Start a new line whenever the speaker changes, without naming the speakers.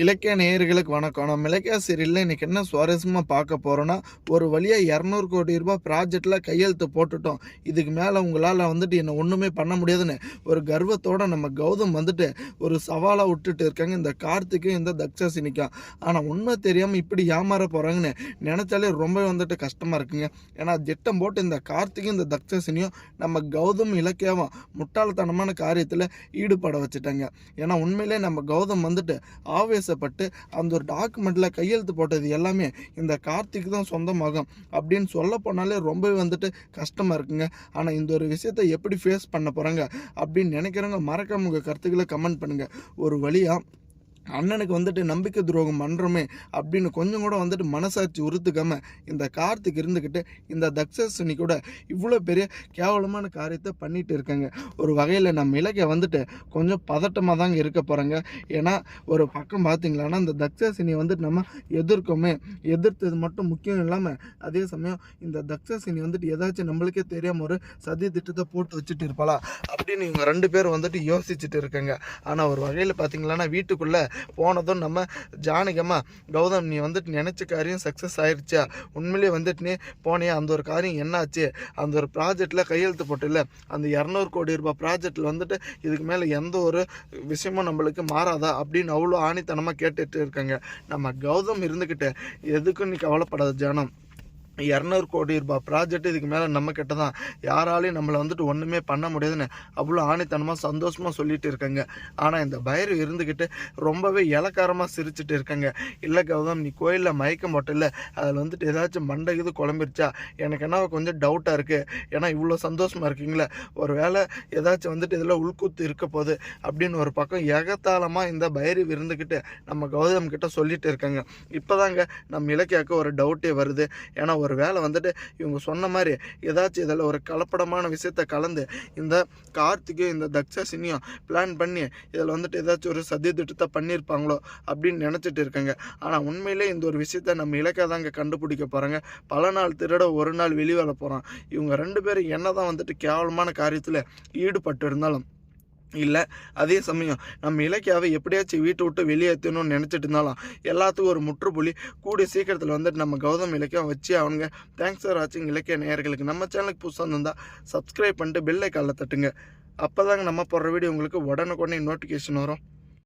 இலக்கிய நேயர்களுக்கு வணக்கம். நம்ம இலக்கிய சீரியலில் இன்றைக்கி என்ன சுவாரஸ்யமாக பார்க்க போகிறோன்னா ஒரு வழியாக இரநூறு கோடி ரூபாய் ப்ராஜெக்டில் கையெழுத்து போட்டுட்டோம். இதுக்கு மேலே உங்களால் வந்துட்டு என்னை ஒன்றுமே பண்ண முடியாதுன்னு ஒரு கர்வத்தோடு நம்ம கௌதம் வந்துட்டு ஒரு சவாலாக விட்டுட்டு இருக்காங்க. இந்த கார்த்திக்கும் இந்த தக்ஷசினிக்கும். ஆனால் உண்மை தெரியாமல் இப்படி ஏமாற போகிறாங்கன்னு நினச்சாலே ரொம்ப வந்துட்டு கஷ்டமாக இருக்குங்க. ஏன்னா திட்டம் போட்டு இந்த கார்த்திக்கும் இந்த தக்ஷசினியும் நம்ம கௌதம் இலக்கியாவும் முட்டாள்தனமான காரியத்தில் ஈடுபட வச்சுட்டாங்க. ஏன்னா உண்மையிலே நம்ம கௌதம் வந்துட்டு பேசப்பட்டு அந்த ஒரு டாக்குமெண்ட்டில் கையெழுத்து போட்டது எல்லாமே இந்த கார்த்திக் தான் சொந்தமாகும் அப்படின்னு சொல்ல போனாலே ரொம்பவே வந்துட்டு கஷ்டமாக இருக்குங்க. ஆனால் இந்த ஒரு விஷயத்தை எப்படி ஃபேஸ் பண்ண போகிறாங்க அப்படின்னு நினைக்கிறவங்க மறக்காம உங்கள் கருத்துக்களை கமெண்ட் பண்ணுங்கள் ஒரு வழியாக அண்ணனுக்கு வந்துட்டு நம்பிக்கை துரோகம் பண்ணுறோமே அப்படின்னு கொஞ்சம் கூட வந்துட்டு மனசாட்சி உறுத்துக்காம இந்த கார்த்திக் இருந்துக்கிட்டு இந்த தக்ஷசினி கூட இவ்வளோ பெரிய கேவலமான காரியத்தை பண்ணிட்டு இருக்காங்க. ஒரு வகையில் நம்ம இலக்கிய வந்துட்டு கொஞ்சம் பதட்டமாக தாங்க இருக்க போகிறாங்க ஏன்னா ஒரு பக்கம் பார்த்தீங்களான்னா இந்த தக்ஷசினி வந்துட்டு நம்ம எதிர்க்கோமே. எதிர்த்தது மட்டும் முக்கியம் இல்லாமல் அதே சமயம் இந்த தக்ஷசினி வந்துட்டு ஏதாச்சும் நம்மளுக்கே தெரியாமல் ஒரு சதி திட்டத்தை போட்டு வச்சுட்டு இருப்பாளா? அப்படின்னு இவங்க ரெண்டு பேரும் வந்துட்டு யோசிச்சுட்டு இருக்காங்க. ஆனால் ஒரு வகையில் பார்த்தீங்களான்னா வீட்டுக்குள்ளே போனதும் நம்ம ஜானகம்மா கௌதம் நீ வந்துட்டு நினச்ச காரியம் சக்ஸஸ் ஆயிடுச்சா உண்மையிலேயே வந்துட்டு நீ போனியா? அந்த ஒரு காரியம் என்னாச்சு? அந்த ஒரு ப்ராஜெக்டில் கையெழுத்து போட்டில்ல? அந்த இரநூறு கோடி ரூபாய் ப்ராஜெக்டில் வந்துட்டு இதுக்கு மேலே எந்த ஒரு விஷயமும் நம்மளுக்கு மாறாதா? அப்படின்னு அவ்வளோ ஆணித்தனமாக கேட்டுட்டு இருக்காங்க. நம்ம கௌதம் இருந்துக்கிட்டு எதுக்கும் நீ கவலைப்படாத ஜனம். இரநூறு கோடி ரூபாய் ப்ராஜெக்ட் இதுக்கு மேலே நம்ம கிட்ட தான் யாராலையும் நம்மளை வந்துட்டு ஒன்றுமே பண்ண முடியாதுன்னு அவ்வளோ ஆணித்தனமாக சந்தோஷமாக சொல்லிட்டு இருக்காங்க. ஆனால் இந்த பயிறு இருந்துக்கிட்டு ரொம்பவே இலக்காரமாக சிரிச்சுட்டு இருக்காங்க. இல்லை கௌதம் நீ கோயிலில் மயக்கம் போட்டில்ல அதில் வந்துட்டு ஏதாச்சும் மண்டை இது குழம்பிருச்சா? எனக்கு என்ன கொஞ்சம் டவுட்டாக இருக்குது ஏன்னா இவ்வளோ சந்தோஷமாக இருக்கீங்களே. ஒரு வேளை ஏதாச்சும் வந்துட்டு இதில் உள்கூத்து இருக்க போகுது அப்படின்னு ஒரு பக்கம் எகத்தாளமாக இந்த பயிறு இருந்துக்கிட்டு நம்ம கௌதம் கிட்ட சொல்லிட்டு இருக்காங்க. இப்போதாங்க நம்ம இலக்கியாவுக்கு ஒரு டவுட்டே வருது. ஏன்னா ஒரு வேலை வந்துட்டு இவங்க சொன்ன மாதிரி ஏதாச்சும் இதில் ஒரு கலப்படமான விஷயத்த கலந்து இந்த கார்த்திகையும் இந்த தக்ஷாசினியும் பிளான் பண்ணி இதில் வந்துட்டு ஏதாச்சும் ஒரு சதி திட்டத்தை பண்ணியிருப்பாங்களோ அப்படின்னு நினச்சிட்டு இருக்காங்க. ஆனால் உண்மையிலே இந்த ஒரு விஷயத்த நம்ம இலக்கை தாங்க கண்டுபிடிக்க போகிறாங்க பல நாள் திருட ஒரு நாள் வெளிவேல போகிறோம் இவங்க ரெண்டு பேரும் என்ன தான் வந்துட்டு கேவலமான காரியத்தில் ஈடுபட்டு இருந்தாலும் இல்லை அதே சமயம் நம்ம இலக்கியாவை எப்படியாச்சும் வீட்டை விட்டு வெளியேற்றணும்னு நினச்சிட்டு இருந்தாலும் எல்லாத்துக்கும் ஒரு முற்றுப்புள்ளி. கூடிய சீக்கிரத்தில் வந்துட்டு நம்ம கௌதம் இலக்கியம் வச்சு அவனுங்க தேங்க்ஸ் ஃபார் வாட்சிங் இலக்கிய நேயர்களுக்கு. நம்ம சேனலுக்கு புதுசாக இருந்தால் சப்ஸ்கிரைப் பண்ணிட்டு பெல்லை காலை தட்டுங்க. அப்போ தாங்க நம்ம போடுற வீடியோ உங்களுக்கு உடனுக்குடனே நோட்டிஃபிகேஷன் வரும்.